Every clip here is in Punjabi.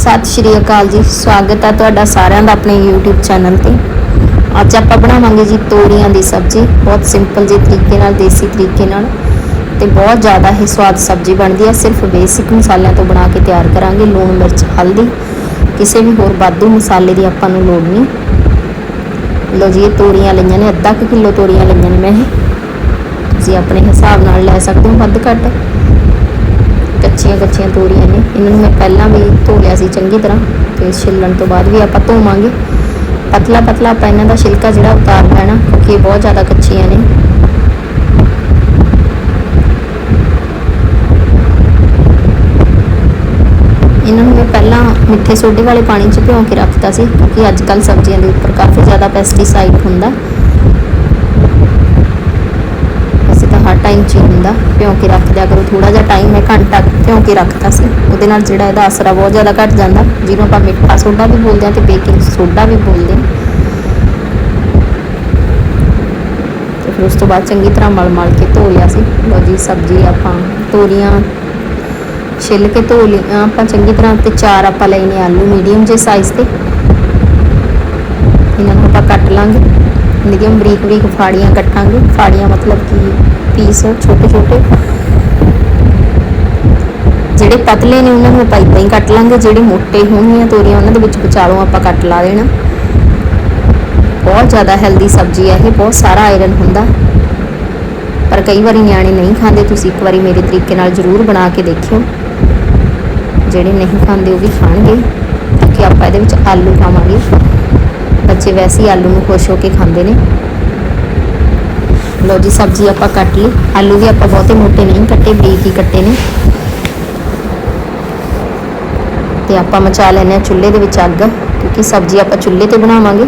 ਸਤਿ ਸ਼੍ਰੀ ਅਕਾਲ ਜੀ। ਸਵਾਗਤ ਹੈ ਤੁਹਾਡਾ ਸਾਰਿਆਂ ਦਾ ਆਪਣੇ YouTube ਚੈਨਲ ਤੇ। ਅੱਜ ਆਪਾਂ ਬਣਾਵਾਂਗੇ ਜੀ ਤੋਰੀਆਂ ਦੀ ਸਬਜ਼ੀ। ਬਹੁਤ ਸਿੰਪਲ ਜਿਹੇ ਤਰੀਕੇ ਨਾਲ, ਦੇਸੀ ਤਰੀਕੇ ਨਾਲ ਤੇ ਬਹੁਤ ਜ਼ਿਆਦਾ ਹੀ ਸਵਾਦ ਸਬਜ਼ੀ ਬਣਦੀ ਹੈ ਸਿਰਫ ਬੇਸਿਕ ਮਸਾਲਿਆਂ ਤੋਂ ਬਣਾ ਕੇ ਤਿਆਰ ਕਰਾਂਗੇ। ਲੂਣ, ਮਿਰਚ, ਹਲਦੀ, ਕਿਸੇ ਵੀ ਹੋਰ ਵਾਧੂ ਮਸਾਲੇ ਦੀ ਆਪਾਂ ਨੂੰ ਲੋੜ ਨਹੀਂ। ਲੋ ਜੀ, ਇਹ ਤੋਰੀਆਂ ਲਈਆਂ ਨੇ। ਅੱਧਾ ਕੁ ਕਿਲੋ ਤੋਰੀਆਂ ਲਈਆਂ ਨੇ ਮੈਂ। ਇਹ ਤੁਸੀਂ ਆਪਣੇ ਹਿਸਾਬ ਨਾਲ ਲੈ ਸਕਦੇ ਹੋ, ਵੱਧ ਘੱਟ। ਕੱਚੀਆਂ ਕੱਚੀਆਂ ਤੋਰੀਆਂ ਨੇ। ਇਹਨਾਂ ਨੂੰ ਮੈਂ ਪਹਿਲਾਂ ਵੀ ਧੋ ਲਿਆ ਸੀ ਚੰਗੀ ਤਰ੍ਹਾਂ ਤੇ ਛਿੱਲਣ ਤੋਂ ਬਾਅਦ ਵੀ ਆਪਾਂ ਧੋਵਾਂਗੇ। ਪਤਲਾ ਪਤਲਾ ਆਪਾਂ ਇਹਨਾਂ ਦਾ ਛਿਲਕਾ ਜਿਹੜਾ ਉਤਾਰ ਲੈਣਾ, ਕਿਉਂਕਿ ਇਹ ਬਹੁਤ ਜ਼ਿਆਦਾ ਕੱਚੀਆਂ ਨੇ। ਇਹਨਾਂ ਨੂੰ ਮੈਂ ਪਹਿਲਾਂ ਮਿੱਠੇ ਸੋਡੇ ਵਾਲੇ ਪਾਣੀ 'ਚ ਭਿਓ ਕੇ ਰੱਖਤਾ ਸੀ, ਕਿਉਂਕਿ ਅੱਜ ਕੱਲ ਸਬਜ਼ੀਆਂ ਦੇ ਉੱਪਰ ਕਾਫੀ ਜ਼ਿਆਦਾ ਪੈਸਟੀਸਾਈਡ ਹੁੰਦਾ ਵੈਸੇ ਤਾਂ ਹਰ ਟਾਈਮ 'ਚ ਹੀ ਹੁੰਦਾ ਕੇ ਰੱਖ ਦਿਆ ਕਰੋ ਥੋੜਾ ਜਿਹਾ ਟਾਈਮ ਮੈਂ ਘੰਟਾ ਭਿਓ ਕੇ ਰੱਖਤਾ ਸੀ। ਉਹਦੇ ਨਾਲ ਜਿਹੜਾ ਇਹਦਾ ਅਸਰ ਆ, ਬਹੁਤ ਜ਼ਿਆਦਾ ਘਟ ਜਾਂਦਾ। ਜਿਹਨੂੰ ਆਪਾਂ ਮਿੱਠਾ ਸੋਡਾ ਵੀ ਬੋਲਦੇ ਆ ਤੇ ਬੇਕਿੰਗ ਸੋਡਾ ਵੀ ਬੋਲਦੇ ਆ ਤੇ ਫਿਰ ਉਸ ਤੋਂ ਬਾਅਦ ਚੰਗੀ ਤਰ੍ਹਾਂ ਮਲ ਮਲ ਕੇ ਧੋ ਲਿਆ ਸੀ। ਲੋ ਜੀ, ਸਬਜ਼ੀ ਆਪਾਂ ਤੋਰੀਆਂ ਛਿੱਲ ਕੇ ਧੋ ਲਈਆਂ ਆਪਾਂ ਚੰਗੀ ਤਰ੍ਹਾਂ ਤੇ ਚਾਰ ਆਪਾਂ ਲਏ ਨੇ ਆਲੂ ਮੀਡੀਅਮ ਜੇ ਸਾਈਜ਼ ਦੇ ਆਪਾਂ ਕੱਟ ਲਾਂਗੇ। ਮੀਡੀਅਮ ਬਰੀਕ ਬਰੀਕ ਫਾੜੀਆਂ ਕੱਟਾਂਗੇ। ਫਾੜੀਆਂ ਮਤਲਬ ਕਿ ਪੀਸ ਛੋਟੇ ਛੋਟੇ। ਜਿਹੜੇ ਪਤਲੇ ਨੇ ਉਹਨਾਂ ਨੂੰ ਆਪਾਂ ਇਦਾਂ ਹੀ ਕੱਟ ਲਾਂਗੇ। ਜਿਹੜੇ ਮੋਟੇ ਹੋਣਗੀਆਂ ਤੋਰੀਆਂ, ਉਹਨਾਂ ਦੇ ਵਿੱਚ ਵਿਚਾਲੋਂ ਆਪਾਂ ਕੱਟ ਲਾ ਦੇਣਾ। ਬਹੁਤ ਜ਼ਿਆਦਾ ਹੈਲਦੀ ਸਬਜ਼ੀ ਹੈ ਇਹ। ਬਹੁਤ ਸਾਰਾ ਆਇਰਨ ਹੁੰਦਾ। ਪਰ ਕਈ ਵਾਰੀ ਨਿਆਣੇ ਨਹੀਂ ਖਾਂਦੇ। ਤੁਸੀਂ ਇੱਕ ਵਾਰੀ ਮੇਰੇ ਤਰੀਕੇ ਨਾਲ ਜ਼ਰੂਰ ਬਣਾ ਕੇ ਦੇਖਿਓ। ਜਿਹੜੇ ਨਹੀਂ ਖਾਂਦੇ ਉਹ ਵੀ ਖਾਣਗੇ। ਕਿਉਂਕਿ ਆਪਾਂ ਇਹਦੇ ਵਿੱਚ ਆਲੂ ਪਾਵਾਂਗੇ। ਬੱਚੇ ਵੈਸੇ ਹੀ ਆਲੂ ਨੂੰ ਖੁਸ਼ ਹੋ ਕੇ ਖਾਂਦੇ ਨੇ। ਲੋ ਜੀ, ਸਬਜ਼ੀ ਆਪਾਂ ਕੱਟ ਲਈ। ਆਲੂ ਵੀ ਆਪਾਂ ਬਹੁਤੇ ਮੋਟੇ ਨਹੀਂ ਕੱਟੇ, ਬਰੀਕ ਹੀ ਕੱਟੇ ਨੇ। ਤੇ ਆਪਾਂ ਮਚਾ ਲੈਨੇ ਆ ਚੁੱਲ੍ਹੇ ਦੇ ਵਿੱਚ ਅੱਗ, ਕਿਉਂਕਿ ਸਬਜ਼ੀ ਆਪਾਂ ਚੁੱਲ੍ਹੇ ਤੇ ਬਣਾਵਾਂਗੇ।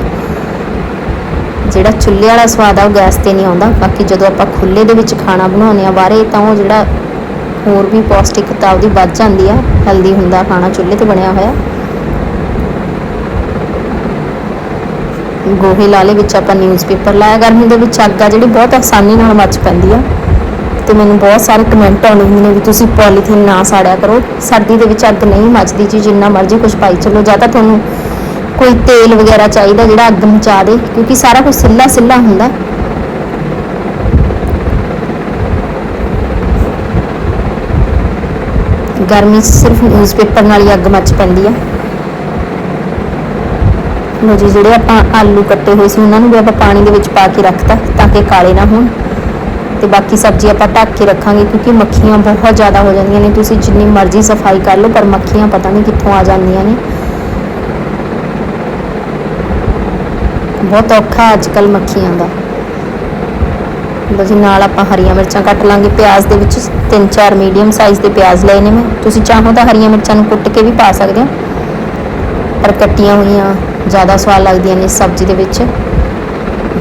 ਜਿਹੜਾ ਚੁੱਲ੍ਹੇ ਵਾਲਾ ਸਵਾਦ ਆ, ਉਹ ਗੈਸ ਤੇ ਨਹੀਂ ਆਉਂਦਾ। ਬਾਕੀ ਜਦੋਂ ਆਪਾਂ ਖੁੱਲੇ ਦੇ ਵਿੱਚ ਖਾਣਾ ਬਣਾਉਂਦੇ ਆ ਬਾਹਰੇ, ਤਾਂ ਉਹ ਜਿਹੜਾ ਹੋਰ ਵੀ ਪੌਸ਼ਟਿਕਤਾ ਉਹਦੀ ਵੱਧ ਜਾਂਦੀ ਆ। ਹੈਲਦੀ ਹੁੰਦਾ ਖਾਣਾ ਚੁੱਲ੍ਹੇ ਤੇ ਬਣਿਆ ਹੋਇਆ। ਗੋਹੇ ਲਾਲੇ ਵਿੱਚ ਆਪਾਂ ਨਿਊਜ਼ਪੇਪਰ ਲਾਇਆ। ਗਰਮੀ ਦੇ ਵਿੱਚ ਅੱਗ ਆ ਜਿਹੜੀ ਬਹੁਤ ਆਸਾਨੀ ਨਾਲ ਮੱਚ ਪੈਂਦੀ ਆ। ਤੇ ਮੈਨੂੰ ਬਹੁਤ ਸਾਰੇ ਕਮੈਂਟ ਆਉਂਦੇ ਹੁੰਦੇ ਨੇ ਵੀ ਤੁਸੀਂ ਪੋਲੀਥੀਨ ਨਾ ਸਾੜਿਆ ਕਰੋ। ਸਰਦੀ ਦੇ ਵਿੱਚ ਅੱਗ ਨਹੀਂ ਮੱਚਦੀ ਜੀ, ਜਿੰਨਾ ਮਰਜ਼ੀ ਕੁਝ ਪਾਈ ਚੱਲੋ। ਜਾਂ ਤਾਂ ਤੁਹਾਨੂੰ ਕੋਈ ਤੇਲ ਵਗੈਰਾ ਚਾਹੀਦਾ ਜਿਹੜਾ ਅੱਗ ਮਚਾ ਦੇ, ਕਿਉਂਕਿ ਸਾਰਾ ਕੁਝ ਸਿੱਲਾ ਸਿੱਲਾ ਹੁੰਦਾ। ਗਰਮੀ 'ਚ ਸਿਰਫ ਨਿਊਜ਼ਪੇਪਰ ਨਾਲ ਹੀ ਅੱਗ ਮੱਚ ਪੈਂਦੀ ਆ। ਲੋ ਜੀ, ਜਿਹੜੇ ਆਪਾਂ ਆਲੂ ਕੱਟੇ ਹੋਏ ਸੀ, ਉਹਨਾਂ ਨੂੰ ਵੀ ਆਪਾਂ ਪਾਣੀ ਦੇ ਵਿੱਚ ਪਾ ਕੇ ਰੱਖਤਾ, ਤਾਂ ਕਿ ਕਾਲੇ ਨਾ ਹੋਣ। ਤੇ ਬਾਕੀ ਸਬਜ਼ੀ ਆਪਾਂ ਢੱਕ ਕੇ ਰੱਖਾਂਗੇ, ਕਿਉਂਕਿ ਮੱਖੀਆਂ ਬਹੁਤ ਜ਼ਿਆਦਾ ਹੋ ਜਾਂਦੀਆਂ ਨੇ। ਤੁਸੀਂ ਜਿੰਨੀ ਮਰਜ਼ੀ ਸਫ਼ਾਈ ਕਰ ਲਓ, ਪਰ ਮੱਖੀਆਂ ਪਤਾ ਨਹੀਂ ਕਿੱਥੋਂ ਆ ਜਾਂਦੀਆਂ ਨੇ। ਬਹੁਤ ਔਖਾ ਅੱਜ ਕੱਲ ਮੱਖੀਆਂ ਦਾ। ਲਓ ਜੀ, ਨਾਲ ਆਪਾਂ ਹਰੀਆਂ ਮਿਰਚਾਂ ਕੱਟ ਲਾਂਗੇ। ਪਿਆਜ਼ ਦੇ ਵਿੱਚ ਤਿੰਨ ਚਾਰ ਮੀਡੀਅਮ ਸਾਈਜ਼ ਦੇ ਪਿਆਜ਼ ਲਏ ਨੇ ਮੈਂ। ਤੁਸੀਂ ਚਾਹੋ ਤਾਂ ਹਰੀਆਂ ਮਿਰਚਾਂ ਨੂੰ ਕੁੱਟ ਕੇ ਵੀ ਪਾ ਸਕਦੇ ਹੋ। ਪਰ ਕੱਟੀਆਂ ਹੋਈਆਂ, ਜ਼ਿਆਦਾ ਸਵਾਦ ਲੱਗਦੀਆਂ ਨੇ ਸਬਜ਼ੀ ਦੇ ਵਿੱਚ।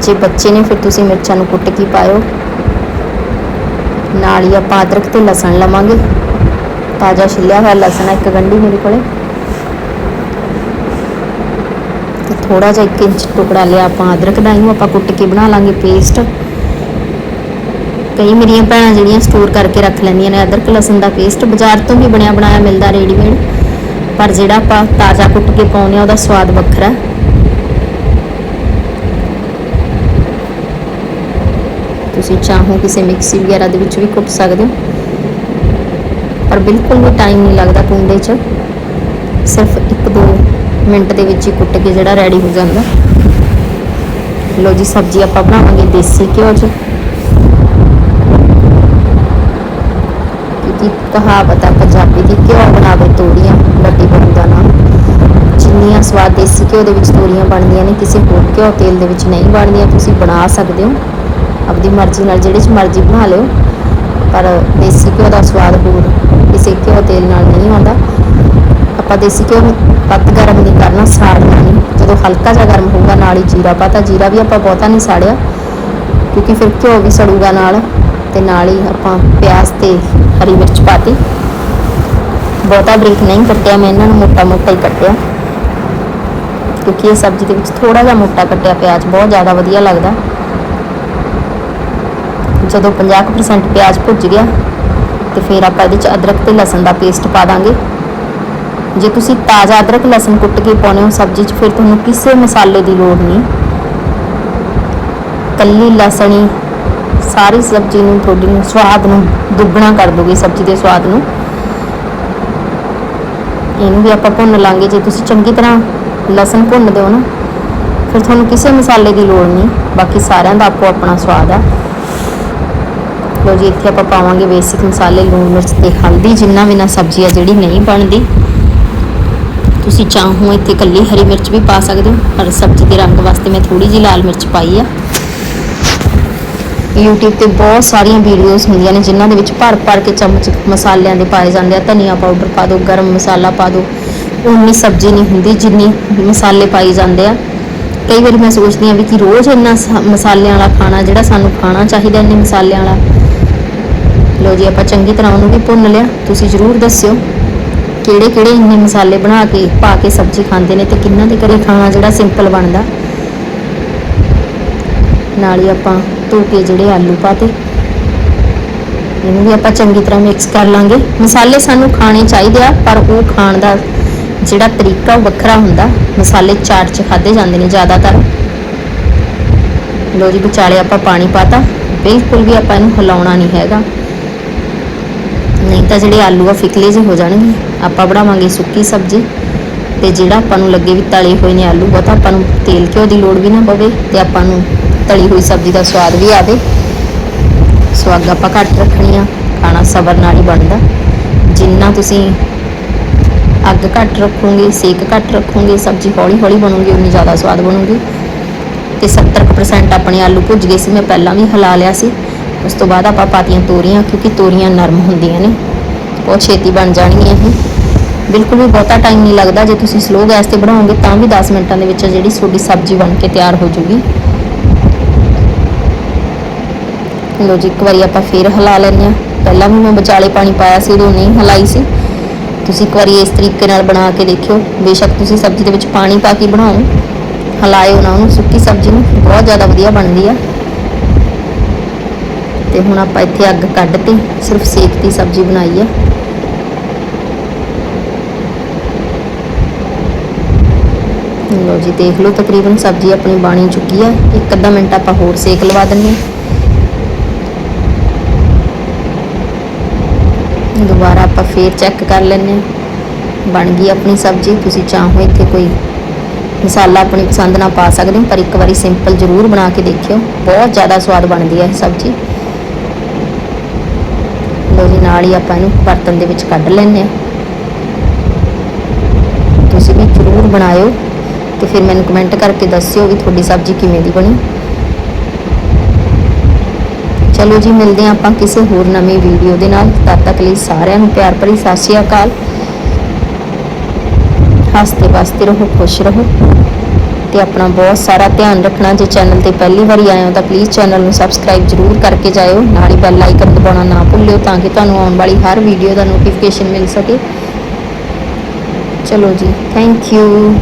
ਜੇ ਬੱਚੇ ਨੇ, ਫਿਰ ਤੁਸੀਂ ਮਿਰਚਾਂ ਨੂੰ ਕੁੱਟ ਕੇ ਪਾਇਓ। ਨਾਲ ਹੀ ਆਪਾਂ ਅਦਰਕ ਤੇ ਲਸਣ ਲਵਾਂਗੇ। ਤਾਜ਼ਾ ਛਿੱਲਿਆ ਹੋਇਆ ਲਸਣ ਇੱਕ ਗੰਢੀ ਮੇਰੇ ਕੋਲੇ। ਤੇ ਥੋੜਾ ਜਿਹਾ 1 ਇੰਚ ਟੁਕੜਾ ਲਿਆ ਆਪਾਂ ਅਦਰਕ ਦਾ, ਇਹਨੂੰ ਆਪਾਂ ਕੁੱਟ ਕੇ ਬਣਾ ਲਾਂਗੇ ਪੇਸਟ ਕਈ ਮੇਰੀਆਂ ਭੈਣਾਂ ਜਿਹੜੀਆਂ ਸਟੋਰ ਕਰਕੇ ਰੱਖ ਲੈਂਦੀਆਂ ਨੇ ਅਦਰਕ, ਲਸਣ ਦਾ ਪੇਸਟ ਬਾਜ਼ਾਰ ਤੋਂ ਵੀ ਬਣਿਆ ਬਣਾਇਆ ਮਿਲਦਾ ਰੈਡੀਮੇਡ ਪਰ ਜਿਹੜਾ ਆਪਾਂ ਤਾਜ਼ਾ ਕੁੱਟ ਕੇ ਪਾਉਂਦੇ ਆ ਉਹਦਾ ਸਵਾਦ ਵੱਖਰਾ ਤੁਸੀਂ ਚਾਹੋ ਕਿਸੇ ਮਿਕਸੀ ਵਗੈਰਾ ਦੇ ਵਿੱਚ ਵੀ ਕੁੱਟ ਸਕਦੇ ਹੋ। ਪਰ ਬਿਲਕੁਲ ਵੀ ਟਾਈਮ ਨਹੀਂ ਲੱਗਦਾ ਕੁੰਡੇ 'ਚ। ਸਿਰਫ 1-2 ਮਿੰਟ ਦੇ ਵਿੱਚ ਹੀ ਕੁੱਟ ਕੇ ਜਿਹੜਾ ਰੈਡੀ ਹੋ ਜਾਂਦਾ। ਲੋ ਜੀ, ਸਬਜ਼ੀ ਆਪਾਂ ਬਣਾਵਾਂਗੇ ਦੇਸੀ ਘਿਓ 'ਚ। ਕਿਉਂਕਿ ਕਹਾਵਤ ਆ, ਪੰਜਾਬੀ ਦੀ ਘਿਓ ਬਣਾਵੇ ਤੋੜੀਆਂ। ਵੱਡੀ ਬਹੂ ਦਾ ਨਾਮ ਜਿੰਨੀਆਂ ਸਵਾਦ ਦੇਸੀ ਘਿਓ ਦੇ ਵਿੱਚ ਤੋਰੀਆਂ ਬਣਦੀਆਂ ਨੇ। ਕਿਸੇ ਹੋਰ ਘਿਓ ਤੇਲ ਦੇ ਵਿੱਚ ਨਹੀਂ ਬਣਦੀਆਂ। ਤੁਸੀਂ ਬਣਾ ਸਕਦੇ ਹੋ। ਆਪਦੀ ਮਰਜ਼ੀ ਨਾਲ, ਜਿਹੜੇ ਚ ਮਰਜ਼ੀ ਬਣਾ ਲਿਓ। ਪਰ ਦੇਸੀ ਘਿਓ ਦਾ ਸਵਾਦ ਹੋਰ ਕਿਸੇ ਘਿਓ ਤੇਲ ਨਾਲ ਨਹੀਂ ਆਉਂਦਾ। ਆਪਾਂ ਦੇਸੀ ਘਿਓ ਨੂੰ ਪੱਤ ਗਰਮ ਨਹੀਂ ਕਰਨਾ ਸਾੜਨਾ ਨਹੀਂ ਜਦੋਂ ਹਲਕਾ ਜਿਹਾ ਗਰਮ ਹੋਊਗਾ, ਨਾਲ ਹੀ ਜੀਰਾ ਪਾਤਾ। ਜੀਰਾ ਵੀ ਆਪਾਂ ਬਹੁਤਾ ਨਹੀਂ ਸਾੜਿਆ, ਕਿਉਂਕਿ ਫਿਰ ਘਿਓ ਵੀ ਸੜੂਗਾ ਨਾਲ। ਤੇ ਨਾਲ ਹੀ ਆਪਾਂ ਪਿਆਜ਼ ਤੇ ਹਰੀ ਮਿਰਚ ਪਾਤੀ ਬਹੁਤਾ ਬਰੀਕ ਨਹੀਂ ਕੱਟਿਆ, ਮੈਂ ਇਹਨਾਂ ਨੂੰ ਮੋਟਾ ਮੋਟਾ ਹੀ ਕੱਟਿਆ। ਕਿਉਂਕਿ ਇਹ ਸਬਜ਼ੀ ਦੇ ਵਿੱਚ ਥੋੜਾ ਜਿਹਾ ਮੋਟਾ ਕੱਟਿਆ, ਪਿਆਜ਼ ਬਹੁਤ ਜ਼ਿਆਦਾ ਵਧੀਆ ਲੱਗਦਾ। ਜਦੋਂ 50% ਪਿਆਜ਼ ਭੁੱਜ ਗਿਆ, ਤੇ ਫਿਰ ਆਪਾਂ ਇਹਦੇ ਚ ਅਦਰਕ ਤੇ ਲਸਣ ਦਾ ਪੇਸਟ ਪਾ ਦਾਂਗੇ। ਜੇ ਤੁਸੀਂ ਤਾਜ਼ਾ ਅਦਰਕ, ਲਸਣ ਕੁੱਟ ਕੇ ਪਾਉਣੇ ਹੋ ਸਬਜ਼ੀ 'ਚ, ਫਿਰ ਤੁਹਾਨੂੰ ਕਿਸੇ ਮਸਾਲੇ ਦੀ ਲੋੜ ਨਹੀਂ। ਕੱਲੀ ਲਸਣੀ ਸਾਰੀ ਸਬਜ਼ੀ ਨੂੰ, ਤੁਹਾਡੀ ਨੂੰ, ਸਵਾਦ ਨੂੰ ਦੁੱਗਣਾ ਕਰ ਦੋਗੇ ਸਬਜ਼ੀ ਦੇ ਸਵਾਦ ਨੂੰ। ਇਹਨੂੰ ਵੀ ਆਪਾਂ ਭੁੰਨ ਲਾਂਗੇ। ਜੇ ਤੁਸੀਂ ਚੰਗੀ ਤਰ੍ਹਾਂ ਲਸਣ ਭੁੰਨ ਦਿਓ ਨਾ, ਫਿਰ ਤੁਹਾਨੂੰ ਕਿਸੇ ਮਸਾਲੇ ਦੀ ਲੋੜ ਨਹੀਂ। ਬਾਕੀ ਸਾਰਿਆਂ ਦਾ ਆਪੋ ਆਪਣਾ ਸਵਾਦ ਆ। ਲੋ ਜੀ, ਇੱਥੇ ਆਪਾਂ ਪਾਵਾਂਗੇ ਬੇਸਿਕ ਮਸਾਲੇ, ਲੂਣ ਮਿਰਚ ਤੇ ਹਲਦੀ, ਜਿੰਨਾ ਵੀ ਸਬਜ਼ੀ ਆ ਜਿਹੜੀ ਨਹੀਂ ਬਣਦੀ। ਤੁਸੀਂ ਚਾਹੋ ਇੱਥੇ ਕੱਲੀ ਹਰੀ ਮਿਰਚ ਵੀ ਪਾ ਸਕਦੇ ਹੋ, ਪਰ ਸਬਜ਼ੀ ਦੇ ਰੰਗ ਵਾਸਤੇ ਮੈਂ ਥੋੜੀ ਜਿਹੀ ਲਾਲ ਮਿਰਚ ਪਾਈ ਆ। YouTube ਤੇ ਬਹੁਤ ਸਾਰੀਆਂ ਵੀਡੀਓਜ਼ ਹੁੰਦੀਆਂ ਨੇ ਜਿਨ੍ਹਾਂ ਦੇ ਵਿੱਚ ਭਰ ਭਰ ਕੇ ਚਮਚ ਮਸਾਲਿਆਂ ਦੇ ਪਾਏ ਜਾਂਦੇ ਆ। ਧਨੀਆ ਪਾਊਡਰ ਪਾ ਦਿਓ, ਗਰਮ ਮਸਾਲਾ ਪਾ ਦਿਓ। ਉਨੀ ਸਬਜ਼ੀ ਨਹੀਂ ਹੁੰਦੀ ਜਿੰਨੀ ਮਸਾਲੇ ਪਾਈ ਜਾਂਦੇ ਆ। ਕਈ ਵਾਰੀ ਮੈਂ ਸੋਚਦੀ ਆ ਵੀ ਕਿ ਰੋਜ਼ ਇੰਨਾ ਸ- ਮਸਾਲਿਆਂ ਵਾਲਾ ਖਾਣਾ ਜਿਹੜਾ ਸਾਨੂੰ ਖਾਣਾ ਚਾਹੀਦਾ ਇੰਨੇ ਮਸਾਲਿਆਂ ਵਾਲਾ। ਲੋ ਜੀ, ਆਪਾਂ ਚੰਗੀ ਤਰ੍ਹਾਂ ਉਹਨੂੰ ਵੀ ਭੁੰਨ ਲਿਆ। ਤੁਸੀਂ ਜ਼ਰੂਰ ਦੱਸਿਓ ਕਿਹੜੇ ਕਿਹੜੇ ਇੰਨੇ ਮਸਾਲੇ ਬਣਾ ਕੇ, ਪਾ ਕੇ ਸਬਜ਼ੀ ਖਾਂਦੇ ਨੇ ਤੇ ਕਿੰਨਾ ਦੇ ਘਰੇ ਖਾਣਾ ਜਿਹੜਾ ਸਿੰਪਲ ਬਣਦਾ। ਨਾਲ ਹੀ ਆਪਾਂ ਧੋ ਕੇ ਜਿਹੜੇ ਆਲੂ ਪਾਤੇ, ਇਹਨੂੰ ਵੀ ਆਪਾਂ ਚੰਗੀ ਤਰ੍ਹਾਂ ਮਿਕਸ ਕਰ ਲਾਂਗੇ। ਮਸਾਲੇ ਸਾਨੂੰ ਖਾਣੇ ਚਾਹੀਦੇ ਆ, ਪਰ ਉਹ ਖਾਣ ਦਾ ਜਿਹੜਾ ਤਰੀਕਾ ਉਹ ਵੱਖਰਾ ਹੁੰਦਾ। ਮਸਾਲੇ ਚਾਟ 'ਚ ਖਾਦੇ ਜਾਂਦੇ ਨੇ ਜ਼ਿਆਦਾਤਰ। ਲੋ ਜੀ, ਵਿਚਾਲੇ ਆਪਾਂ ਪਾਣੀ ਪਾਤਾ। ਬਿਲਕੁਲ ਵੀ ਆਪਾਂ ਇਹਨੂੰ ਹਿਲਾਉਣਾ ਨਹੀਂ ਹੈਗਾ। ਨਹੀਂ ਤਾਂ ਜਿਹੜੇ ਆਲੂ ਆ, ਫਿਕਲੇ ਜਿਹੇ ਹੋ ਜਾਣਗੇ। ਆਪਾਂ ਬਣਾਵਾਂਗੇ ਸੁੱਕੀ ਸਬਜ਼ੀ। ਤੇ ਜਿਹੜਾ ਆਪਾਂ ਨੂੰ ਲੱਗੇ ਵੀ ਤਲੇ ਹੋਏ ਨੇ ਆਲੂ ਬਹੁਤਾ ਆਪਾਂ ਨੂੰ ਤੇਲ ਘਿਓ ਦੀ ਲੋੜ ਵੀ ਨਾ ਪਵੇ ਤੇ ਆਪਾਂ ਨੂੰ ਤਲੀ ਹੋਈ ਸਬਜ਼ੀ ਦਾ ਸਵਾਦ ਵੀ ਆਵੇ। ਸੋ ਅੱਗ ਆਪਾਂ ਘੱਟ ਰੱਖਣੀ ਆ, ਖਾਣਾ ਸਬਰ ਨਾਲ ਹੀ ਬਣਦਾ। ਜਿੰਨਾ ਤੁਸੀਂ ਅੱਗ ਘੱਟ ਰੱਖੋਗੇ, ਸੇਕ ਘੱਟ ਰੱਖੋਗੇ, ਸਬਜ਼ੀ ਹੌਲੀ ਹੌਲੀ ਬਣੂਗੀ, ਉਨੀ ਜ਼ਿਆਦਾ ਸਵਾਦ ਬਣੂਗੀ। ਤੇ 70% ਆਪਣੇ ਆਲੂ ਭੁੱਜ ਗਏ ਸੀ, ਮੈਂ ਪਹਿਲਾਂ ਵੀ ਹਿਲਾ ਲਿਆ ਸੀ। ਉਸ ਤੋਂ ਬਾਅਦ ਆਪਾਂ ਪਾਤੀਆਂ ਤੋਰੀਆਂ, ਕਿਉਂਕਿ ਤੋਰੀਆਂ ਨਰਮ ਹੁੰਦੀਆਂ ਨੇ। ਬਹੁਤ ਛੇਤੀ ਬਣ ਜਾਣਗੀਆਂ ਇਹ। ਬਿਲਕੁਲ ਵੀ ਬਹੁਤਾ ਟਾਈਮ ਨਹੀਂ ਲੱਗਦਾ। ਜੇ ਤੁਸੀਂ ਸਲੋ ਗੈਸ ਤੇ ਬਣਾਓਗੇ, ਤਾਂ ਵੀ 10 ਮਿੰਟਾਂ ਦੇ ਵਿੱਚ ਜਿਹੜੀ ਤੁਹਾਡੀ ਸਬਜ਼ੀ ਬਣ ਕੇ ਤਿਆਰ ਹੋ ਜੂਗੀ ਲੋ ਜੀ, ਇੱਕ ਵਾਰੀ ਆਪਾਂ ਫੇਰ ਹਿਲਾ ਲੈਂਦੇ ਆ ਪਹਿਲਾਂ ਵੀ ਮੈਂ ਵਿਚਾਲੇ ਪਾਣੀ ਪਾਇਆ ਸੀ ਉਦੋਂ ਨਹੀਂ ਹਿਲਾਈ ਸੀ। ਤੁਸੀਂ ਇੱਕ ਵਾਰੀ ਇਸ ਤਰੀਕੇ ਨਾਲ ਬਣਾ ਕੇ ਦੇਖਿਓ। ਬੇਸ਼ੱਕ ਤੁਸੀਂ ਸਬਜ਼ੀ ਦੇ ਵਿੱਚ ਪਾਣੀ ਪਾ ਕੇ ਬਣਾਓ। ਹਲਾਇਓ ਨਾ ਉਹਨੂੰ, ਸੁੱਕੀ ਸਬਜ਼ੀ ਨੂੰ। ਬਹੁਤ ਜ਼ਿਆਦਾ ਵਧੀਆ ਬਣਦੀ ਆ। ਤੇ ਹੁਣ ਆਪਾਂ ਇੱਥੇ ਅੱਗ ਕੱਢ ਤੇ ਸਿਰਫ ਸੇਕ ਦੀ ਸਬਜ਼ੀ ਬਣਾਈ ਆ। ਲੋ ਜੀ, ਦੇਖ ਲਓ, ਤਕਰੀਬਨ ਸਬਜ਼ੀ ਆਪਣੀ ਬਾਣੀ ਚੁੱਕੀ ਆ। ਇੱਕ ਅੱਧਾ ਮਿੰਟ ਆਪਾਂ ਹੋਰ ਸੇਕ ਲਵਾ ਦਿੰਦੇ ਹਾਂ। ਦੁਬਾਰਾ ਆਪਾਂ ਫੇਰ ਚੈੱਕ ਕਰ ਲੈਂਦੇ ਹਾਂ। ਬਣ ਗਈ ਆਪਣੀ ਸਬਜ਼ੀ। ਤੁਸੀਂ ਚਾਹੋ ਇੱਥੇ ਕੋਈ ਮਸਾਲਾ ਆਪਣੀ ਪਸੰਦ ਨਾਲ ਪਾ ਸਕਦੇ ਹੋ, ਪਰ ਇੱਕ ਵਾਰੀ ਸਿੰਪਲ ਜ਼ਰੂਰ ਬਣਾ ਕੇ ਦੇਖਿਓ। ਬਹੁਤ ਜ਼ਿਆਦਾ ਸਵਾਦ ਬਣਦੀ ਹੈ ਇਹ ਸਬਜ਼ੀ। ਲੋ ਜੀ, ਨਾਲ ਹੀ ਆਪਾਂ ਇਹਨੂੰ ਬਰਤਨ ਦੇ ਵਿੱਚ ਕੱਢ ਲੈਂਦੇ ਹਾਂ। ਤੁਸੀਂ ਵੀ ਜ਼ਰੂਰ ਬਣਾਇਓ ਤੇ ਫਿਰ ਮੈਨੂੰ ਕਮੈਂਟ ਕਰਕੇ ਦੱਸਿਓ ਵੀ ਤੁਹਾਡੀ ਸਬਜ਼ੀ ਕਿਵੇਂ ਦੀ ਬਣੀ। ਚਲੋ ਜੀ, ਮਿਲਦੇ ਹਾਂ ਆਪਾਂ ਕਿਸੇ ਹੋਰ ਨਵੀਂ ਵੀਡੀਓ ਦੇ ਨਾਲ। ਤਦ ਤੱਕ ਲਈ ਸਾਰਿਆਂ ਨੂੰ ਪਿਆਰ ਭਰੀ ਸਤਿ ਸ਼੍ਰੀ ਅਕਾਲ। ਹੱਸਦੇ ਵਸਦੇ ਰਹੋ, ਖੁਸ਼ ਰਹੋ। ਤੇ ਆਪਣਾ ਬਹੁਤ ਸਾਰਾ ਧਿਆਨ ਰੱਖਣਾ। ਜੇ ਚੈਨਲ ਤੇ ਪਹਿਲੀ ਵਾਰੀ ਆਏ ਹੋ ਤਾਂ ਪਲੀਜ਼ ਚੈਨਲ ਨੂੰ ਸਬਸਕ੍ਰਾਈਬ ਜ਼ਰੂਰ ਕਰਕੇ ਜਾਇਓ। ਨਾਲ ਹੀ ਬੈਲ ਆਈਕਨ ਦਬਾਉਣਾ ਨਾ ਭੁੱਲਿਓ ਤਾਂ ਕਿ ਤੁਹਾਨੂੰ ਆਉਣ ਵਾਲੀ ਹਰ ਵੀਡੀਓ ਦਾ ਨੋਟੀਫਿਕੇਸ਼ਨ ਮਿਲ ਸਕੇ। ਚਲੋ ਜੀ ਥੈਂਕ ਯੂ